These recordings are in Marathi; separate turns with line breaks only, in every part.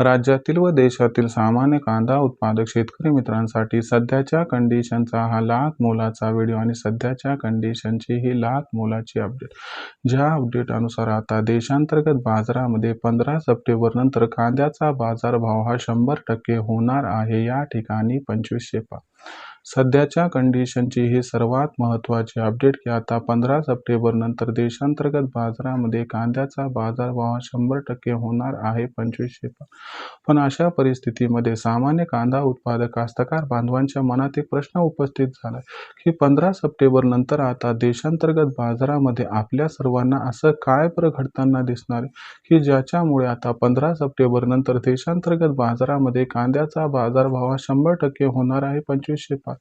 राज्यातील व देशातील सामान्य कांदा उत्पादक शेतकरी मित्रांसाठी सध्याच्या कंडिशनचा हा लाख मोलाचा व्हिडिओ आणि सध्याच्या कंडिशनची ही लाख मोलाची अपडेट ज्या अपडेट अनुसार आता देशांतर्गत बाजारामध्ये पंधरा सप्टेंबर नंतर कांद्याचा बाजारभाव हा शंभर टक्के होणार आहे. या ठिकाणी पंचवीसशे पा सध्याच्या कंडिशनची ही सर्वात महत्त्वाची अपडेट की आता पंधरा सप्टेंबर नंतर देशांतर्गत बाजारामध्ये कांद्याचा बाजारभाव शंभर टक्के होणार आहे पंचवीसशे पण अशा परिस्थितीमध्ये सामान्य कांदा उत्पादक कास्तकार बांधवांच्या मनात एक प्रश्न उपस्थित झाला की पंधरा सप्टेंबर नंतर आता देशांतर्गत बाजारामध्ये आपल्या सर्वांना असं काय बरं घडताना दिसणार की ज्याच्यामुळे आता पंधरा सप्टेंबर नंतर देशांतर्गत बाजारामध्ये कांद्याचा बाजारभाव भाव शंभर टक्के होणार आहे पंचवीसशे पाच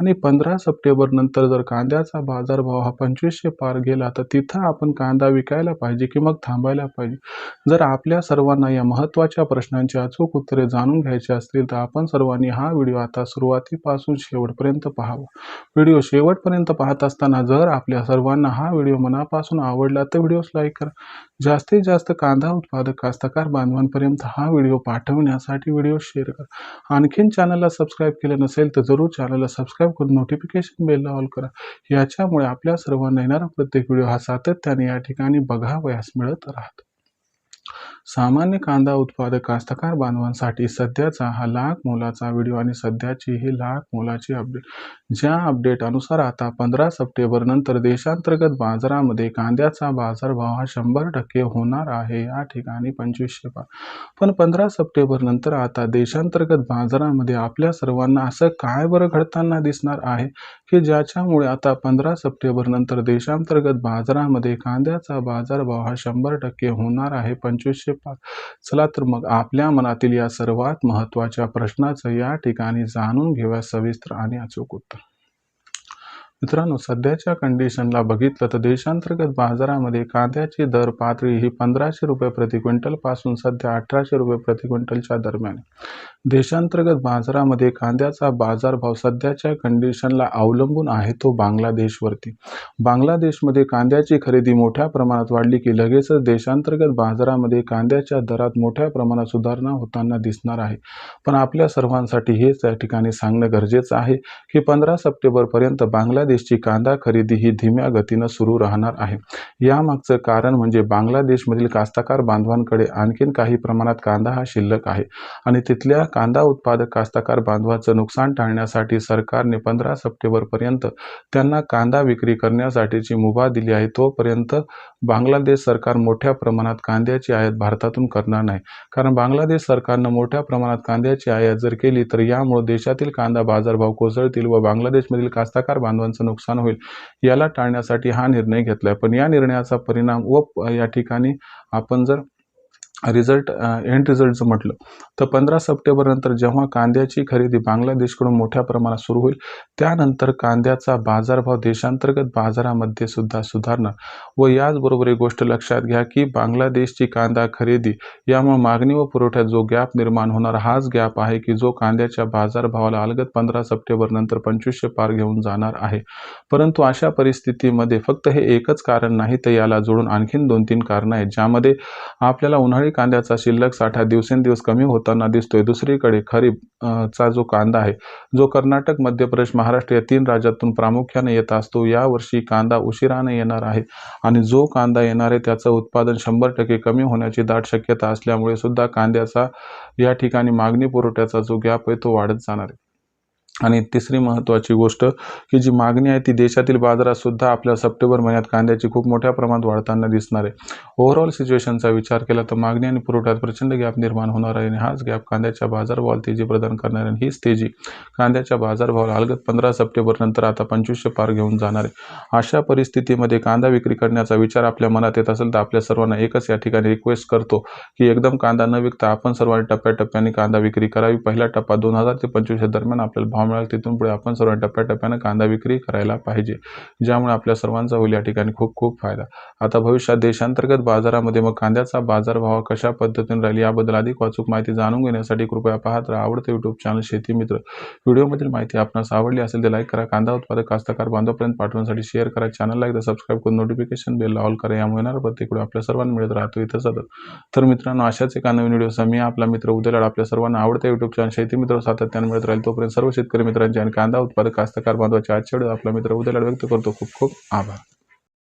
आणि पंधरा सप्टेंबर नंतर जर कांद्याचा बाजारभाव हा पंचवीसशे पार गेला तर तिथं आपण कांदा विकायला पाहिजे की मग थांबायला पाहिजे? जर आपल्या सर्वांना या महत्त्वाच्या प्रश्नांची अचूक उत्तरे जाणून घ्यायची असतील तर आपण सर्वांनी हा व्हिडिओ आता सुरुवातीपासून शेवटपर्यंत पाहावा. व्हिडिओ शेवटपर्यंत पाहत असताना जर आपल्या सर्वांना हा व्हिडिओ मनापासून आवडला तर व्हिडिओस लाईक करा. जास्तीत जास्त कांदा उत्पादक कास्तकार बांधवांपर्यंत हा व्हिडिओ पाठवण्यासाठी व्हिडिओ शेअर करा. आणखीन चॅनलला सबस्क्राईब केलं नसेल तर जरूर चॅनलला सबस्क्राईब करून नोटिफिकेशन बेलला ऑल करा. याच्यामुळे आपल्या सर्वांना येणारा प्रत्येक व्हिडिओ हा सातत्याने या ठिकाणी बघावयास मिळत राहतो. सामान्य कांदा उत्पादक कास्तकार बांधवांसाठी सध्याचा हा लाख मोलाचा व्हिडिओ आणि सध्याची ही लाख मोलाची अपडेट ज्या अपडेट अनुसार आता पंधरा सप्टेंबर नंतर देशांतर्गत बाजारामध्ये कांद्याचा बाजारभाव हा शंभर टक्के होणार आहे. या ठिकाणी पंचवीसशे पा पण पंधरा सप्टेंबर नंतर आता देशांतर्गत बाजारामध्ये आपल्या सर्वांना असं काय बरं घडताना दिसणार आहे की ज्याच्यामुळे आता पंधरा सप्टेंबर नंतर देशांतर्गत बाजारामध्ये कांद्याचा बाजारभाव हा शंभर टक्के होणार आहे? पंचवीसशे पाच चला तर मग आपल्या मनातील या सर्वात महत्त्वाच्या प्रश्नाचं या ठिकाणी जाणून घेऊया सविस्तर आणि अचूक उत्तर. मित्रांनो सध्याच्या कंडिशनला बघितलं तर देशांतर्गत बाजारामध्ये कांद्याची दर पातळी ही पंधराशे रुपये प्रति क्विंटलपासून सध्या अठराशे रुपये प्रति क्विंटलच्या दरम्यान देशांतर्गत बाजारामध्ये कांद्याचा बाजारभाव सध्याच्या कंडिशनला अवलंबून आहे तो बांगलादेशवरती. बांगलादेशमध्ये कांद्याची खरेदी मोठ्या प्रमाणात वाढली की लगेचच देशांतर्गत बाजारामध्ये कांद्याच्या दरात मोठ्या प्रमाणात सुधारणा होताना दिसणार आहे. पण आपल्या सर्वांसाठी हेच या ठिकाणी सांगणं गरजेचं आहे की पंधरा सप्टेंबरपर्यंत बांगलादेशची कांदा खरेदी ही धीम्या गतीनं सुरू राहणार आहे. यामागचं कारण म्हणजे बांगलादेशमधील कास्ताकार बांधवांकडे आणखीन काही प्रमाणात कांदा हा शिल्लक आहे आणि तिथल्या कांदा उत्पादक कास्ताकार बांधवाचं नुकसान टाळण्यासाठी सरकारने पंधरा सप्टेंबरपर्यंत त्यांना कांदा विक्री करण्यासाठीची मुभा दिली आहे. तोपर्यंत बांगलादेश सरकार मोठ्या प्रमाणात कांद्याची आयात भारतातून करणार नाही. कारण बांगलादेश सरकारनं मोठ्या प्रमाणात कांद्याची आयात जर केली तर यामुळे देशातील कांदा बाजारभाव कोसळतील व बांगलादेशमधील कास्ताकार बांधवांचं नुकसान होईल. याला टाळण्यासाठी हा निर्णय घेतला आहे पण या निर्णयाचा परिणाम व या ठिकाणी आपण जर रिझल्ट एंड रिझल्टचं म्हटलं. तर पंधरा सप्टेंबरनंतर जेव्हा कांद्याची खरेदी बांगलादेशकडून मोठ्या प्रमाणात सुरू होईल त्यानंतर कांद्याचा बाजारभाव देशांतर्गत बाजारामध्ये सुद्धा सुधारणार. व याचबरोबर एक गोष्ट लक्षात घ्या की बांगलादेशची कांदा खरेदी यामुळे मागणी व पुरवठ्यात जो गॅप निर्माण होणार हाच गॅप आहे की जो कांद्याच्या बाजारभावाला अलगत पंधरा सप्टेंबरनंतर पंचवीसशे पार घेऊन जाणार आहे. परंतु अशा परिस्थितीमध्ये फक्त हे एकच कारण नाही तर याला जोडून आणखीन दोन तीन कारणं आहेत ज्यामध्ये आपल्याला उन्हाळी कांद्याचा शिल्लक साठा दिवसेंदिवस कमी होताना दिसतोय. दुसरीकडे खरीप चा जो कांदा आहे जो कर्नाटक मध्य प्रदेश महाराष्ट्र या तीन राज्यातून प्रामुख्याने येत असतो यावर्षी कांदा उशिराने येणार आहे आणि जो कांदा येणार आहे त्याचं उत्पादन शंभर टक्के कमी होण्याची दाट शक्यता असल्यामुळे सुद्धा कांद्याचा या ठिकाणी मागणी पुरवठ्याचा जो गॅप आहे तो वाढत जाणार आहे. आणि तिसरी महत्त्वाची गोष्ट की जी मागणी आहे ती देशातील बाजारातसुद्धा आपल्या सप्टेंबर महिन्यात कांद्याची खूप मोठ्या प्रमाणात वाढताना दिसणार आहे. ओव्हरऑल सिच्युएशनचा विचार केला तर मागणी आणि पुरवठ्यात प्रचंड गॅप निर्माण होणार आहे आणि हाच गॅप कांद्याच्या बाजारभावाला तेजी प्रदान करणार आहे हीच तेजी कांद्याच्या बाजारभावाला अलगत पंधरा सप्टेंबरनंतर आता पंचवीसशे पार घेऊन जाणार आहे. अशा परिस्थितीमध्ये कांदा विक्री करण्याचा विचार आपल्या मनात येत असेल तर आपल्या सर्वांना एकच या ठिकाणी रिक्वेस्ट करतो की एकदम कांदा न विकता आपण सर्वांनी टप्प्याटप्प्याने कांदा विक्री करावी. पहिला टप्पा दोन हजार ते पंचवीसशे दरम्यान आपल्याला भाव भाव मिळाला तिथून पुढे आपण सर्व टप्प्याटप्प्यानं कांदा विक्री करायला पाहिजे ज्यामुळे आपल्या सर्वांचा होईल या ठिकाणी खूप खूप फायदा. आता भविष्यात देशांतर्गत बाजारामध्ये मग कांद्याचा बाजारभाव कशा पद्धतीने राहील याबद्दल अधिक वाचूक माहिती जाणून घेण्यासाठी कृपया पाहत राहा आवडते युट्यूब चॅनल शेती मित्र. व्हिडिओमधील माहिती आपणास आवडली असेल तर लाईक करा कांदा उत्पादक कास्तकार बांधवपर्यंत पाठवण्यासाठी शेअर करा चॅनलला एकदा सबस्क्राईब करून नोटिफिकेशन बेल ऑल करा यामुळे येणार प्रत्येक आपल्या सर्वांना मिळत राहतो इथं सतत. तर मित्रांनो अशाच एका नवीन व्हिडिओ मी आपला मित्र उद्याला आपल्या सर्वांना आवडत्या युट्यूब चॅनल शेती मित्र सातत्याने मिळत राहील तोपर्यंत सर्व शेतकरी मित्रांचे आणि कांदा उत्पादक कास्तकार बांधवाचे आजच्या आपला मित्र उद्याला व्यक्त करतो. खूप खूप आभार.